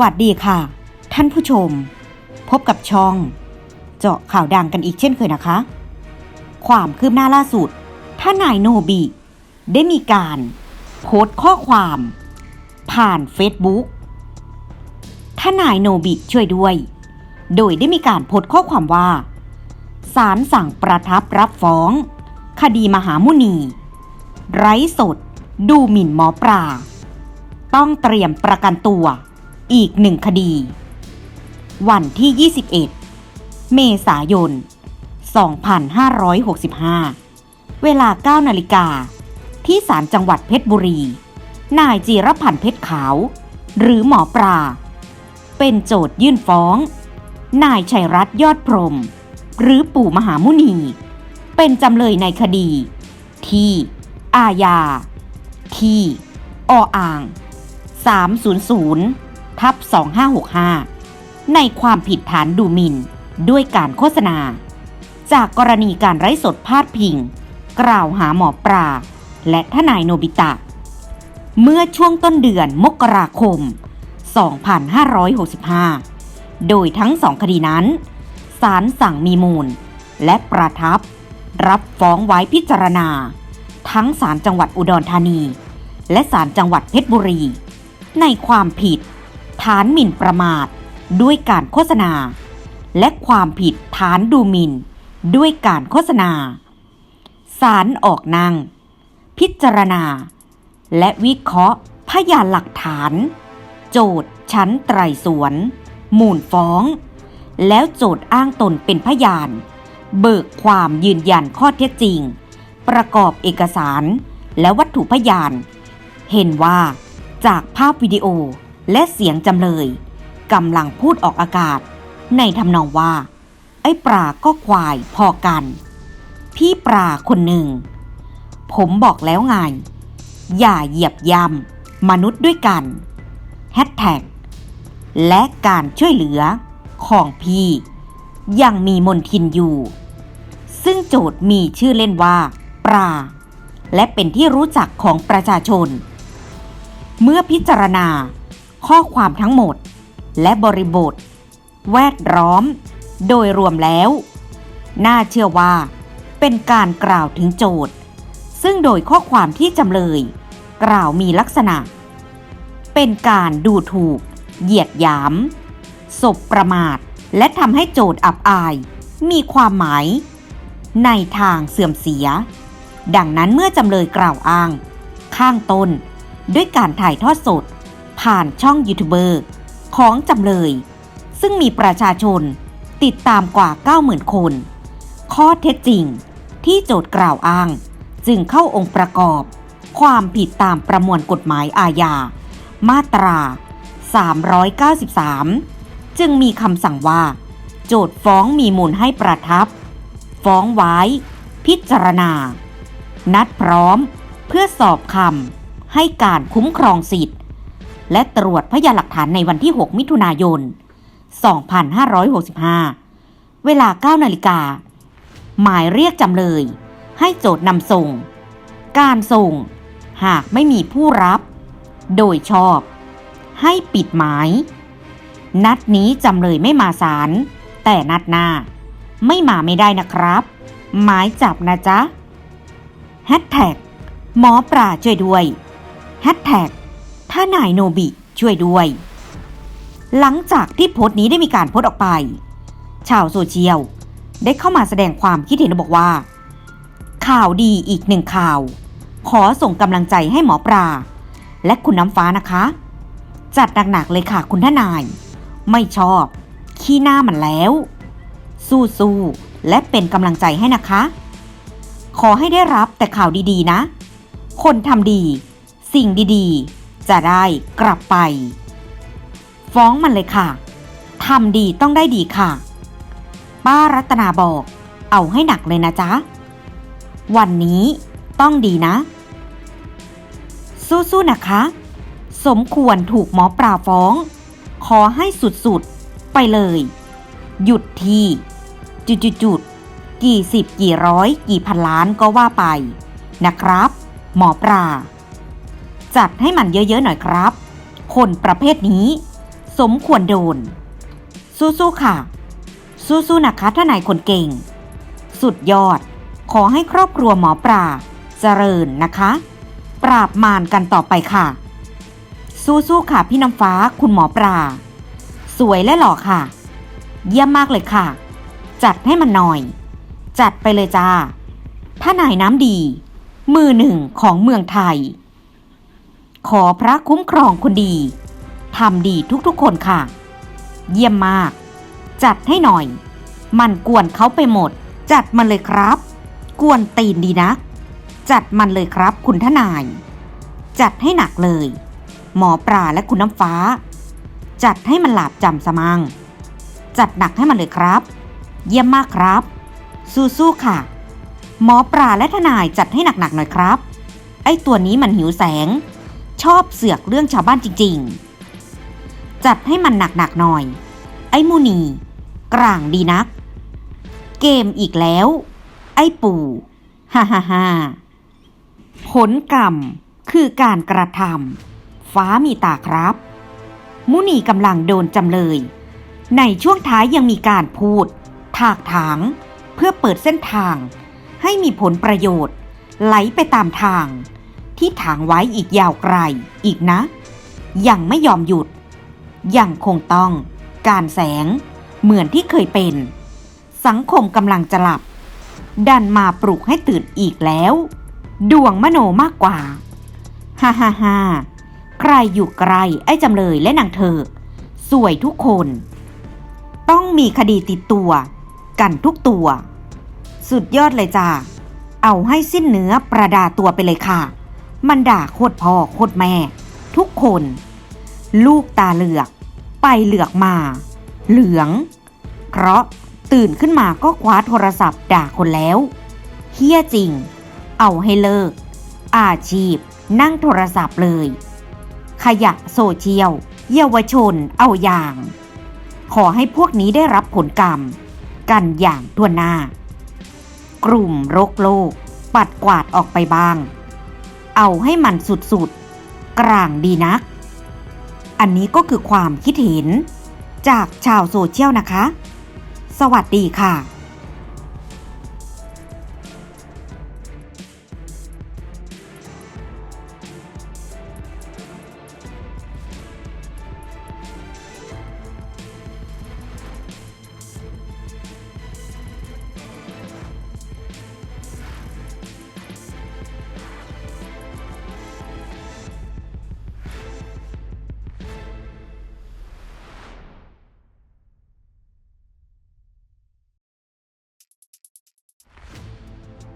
วัสดีค่ะ ท่านผู้ชม พบกับช่อง เจาะข่าวดังกันอีกเช่นเคยนะคะ ความคืบหน้าล่าสุด ท่านนายโนบิ ได้มีการโพสต์ข้อความ ผ่านเฟซบุ๊กท่านายโนบิช่วยด้วย โดยได้มีการโพสต์ข้อความว่าศาลสั่งประทับรับฟ้อง คดีมหามุนี ไร้สด ดูหมิ่นหมอปลาต้องเตรียมประกันตัว อีกหนึ่งคดี วันที่ 21 เมษายน 2565 เวลา 9 นาฬิกา ที่ศาลจังหวัดเพชรบุรี นายจีรพันธ์เพชรขาว หรือหมอปลา เป็นโจทยื่นฟ้อง นายชัยรัตน์ยอดพรม หรือปู่มหามุนี เป็นจำเลยในคดี ที่ อาญา ที่ ออ่าง 300 ทับ2565 ในความผิดฐานดูหมิ่น ด้วยการโฆษณา จากกรณีการไร้สดพาดพิง กล่าวหาหมอปลาและทนายโนบิตะ เมื่อช่วงต้นเดือนมกราคม 2565 โดยทั้งสองคดีนั้นศาลสั่งมีมูล และประทับ รับฟ้องไว้พิจารณา ทั้งศาลจังหวัดอุดรธานี และศาลจังหวัดเพชรบุรี ในความผิด ฐานหมิ่นประมาท ด้วยการโฆษณา และความผิดฐานดูหมิ่น ด้วยการโฆษณาศาลออกนั่งพิจารณา และวิเคราะห์พยานหลักฐาน โจทย์ชั้นไตรสวน มูลฟ้อง แล้วโจทย์อ้างตนเป็นพยาน เบิกความยืนยันข้อเท็จจริง ประกอบเอกสารและวัตถุพยาน เห็นว่าจากภาพวิดีโอ และเสียงจำเลยกำลังพูดออกอากาศ ในทำนองว่า ไอ้ปลาก็ควายพอกัน พี่ปลาคนหนึ่ง ผมบอกแล้วไง อย่าเหยียบย่ำมนุษย์ด้วยกันแฮชแท็กและการช่วยเหลือของพี่ยังมีมนทินอยู่ ซึ่งโจทย์มีชื่อเล่นว่าปลาและเป็นที่รู้จักของประชาชน เมื่อพิจารณา ข้อความทั้งหมด และบริบท แวดล้อม โดยรวมแล้ว น่าเชื่อว่า เป็นการกล่าวถึงโจทย์ ซึ่งโดยข้อความที่จำเลย กล่าวมีลักษณะ เป็นการดูถูก เหยียดหยามศพประมาท และทำให้โจทย์อับอาย มีความหมาย ในทางเสื่อมเสีย ดังนั้นเมื่อจำเลยกล่าวอ้าง ข้างต้นด้วยการถ่ายทอดสด ผ่านช่องยูทูบเบอร์ของจำเลย ซึ่งมีประชาชนติดตามกว่า 90,000 คน ข้อเท็จจริงที่โจทย์กล่าวอ้าง จึงเข้าองค์ประกอบ ความผิดตามประมวลกฎหมายอาญา มาตรา 393 จึงมีคำสั่งว่า โจทย์ฟ้องมีมูลให้ประทับ ฟ้องไว้ พิจารณา นัดพร้อมเพื่อสอบคำให้การคุ้มครองสิทธิ์ และตรวจพยานหลักฐานในวันที่ 6 มิถุนายน 2565 เวลา 9 นาฬิกา หมายเรียกจำเลย ให้โจทย์นำส่ง การส่ง หากไม่มีผู้รับ โดยชอบ ให้ปิดหมาย นัดนี้จำเลยไม่มาศาลแต่นัดหน้า ไม่มาไม่ได้นะครับ หมายจับนะจ๊ะแฮชแท็กหมอปลาช่วยด้วยแฮชแท็ก ถ้านายโนบิช่วยด้วย หลังจากที่โพสต์นี้ได้มีการโพสต์ออกไป ชาวโซเชียลได้เข้ามาแสดงความคิดเห็นบอกว่า ข่าวดีอีกหนึ่งข่าว ขอส่งกำลังใจให้หมอปลาและคุณน้ำฟ้านะคะ จัดหนักๆเลยค่ะคุณท่านาย ไม่ชอบ ขี้หน้ามันแล้ว สู้ๆและเป็นกำลังใจให้นะคะ ขอให้ได้รับแต่ข่าวดีๆนะ คนทำดี สิ่งดีๆ จะได้กลับไป ฟ้องมันเลยค่ะทำดีต้องได้ดีค่ะ ป้ารัตนาบอก เอาให้หนักเลยนะจ๊ะ วันนี้ต้องดีนะ สู้ๆนะคะ สมควรถูกหมอปลาฟ้อง ขอให้สุดๆ ไปเลย หยุดทีจุดๆๆกี่สิบกี่ร้อย กี่พันล้านก็ว่าไป นะครับ หมอปลา จัดให้มันเยอะๆหน่อยครับ คนประเภทนี้ สมควรโดน สู้ๆค่ะ สู้ๆนะคะทนายคนเก่ง สุดยอด ขอให้ครอบครัวหมอปลาเจริญนะคะ ปราบมารกันต่อไปค่ะ สู้ๆค่ะพี่น้ำฟ้าคุณหมอปลาสวยและหล่อค่ะ เยี่ยมมากเลยค่ะ จัดให้มันหน่อย จัดไปเลยจ้าถ้านายน้ำดี มือหนึ่งของเมืองไทย ขอพระคุ้มครองคนดีทำดีทุกๆคนค่ะ เยี่ยมมาก จัดให้หน่อย มันกวนเขาไปหมด จัดมันเลยครับ กวนตีนดีนะ จัดมันเลยครับคุณทนาย จัดให้หนักเลย หมอปลาและคุณน้ำฟ้า จัดให้มันหลาบจำสมัง จัดหนักให้มันเลยครับ เยี่ยมมากครับ สู้ๆค่ะ หมอปลาและทนายจัดให้หนักๆหน่อยครับ ไอ้ตัวนี้มันหิวแสง ชอบเสือกเรื่องชาวบ้านจริง ๆ จัดให้มันหนักๆหน่อย ไอ้มูนี กลางดีนัก เกมอีกแล้ว ไอ้ปู่ฮ่าฮ่าฮ่าผลกรรมคือการกระทำฟ้ามีตาครับ มุนีกำลังโดนจำเลย ในช่วงท้ายยังมีการพูด ถากถาง เพื่อเปิดเส้นทาง ให้มีผลประโยชน์ ไหลไปตามทาง ที่ถางไว้อีกยาวไกลอีกนะ ยังไม่ยอมหยุด ยังคงต้อง การแสง เหมือนที่เคยเป็น สังคมกำลังจะหลับ ดันมาปลุกให้ตื่นอีกแล้ว ดวงมโนมากกว่าฮ่าฮ่าฮ่าใครอยู่ไกลไอ้จำเลยและนางเธอ สวยทุกคน ต้องมีคดีติดตัว กันทุกตัว สุดยอดเลยจ้าเอาให้สิ้นเนื้อประดาตัวไปเลยค่ะ มันด่าโคตรพ่อโคตรแม่ ทุกคน ลูกตาเหลือก ไปเหลือกมา เหลือง เพราะตื่นขึ้นมาก็คว้าโทรศัพท์ด่าคนแล้วเฮี้ยจริง เอาให้เลิก อาชีพ นั่งโทรศัพท์เลย ขยะโซเชียล เยาวชนเอาอย่าง ขอให้พวกนี้ได้รับผลกรรม กันอย่างทั่วหน้า กลุ่มรกโลก ปัดกวาดออกไปบ้าง เอาให้มันสุดๆ กลางดีนัก อันนี้ก็คือความคิดเห็น จากชาวโซเชียลนะคะ สวัสดีค่ะ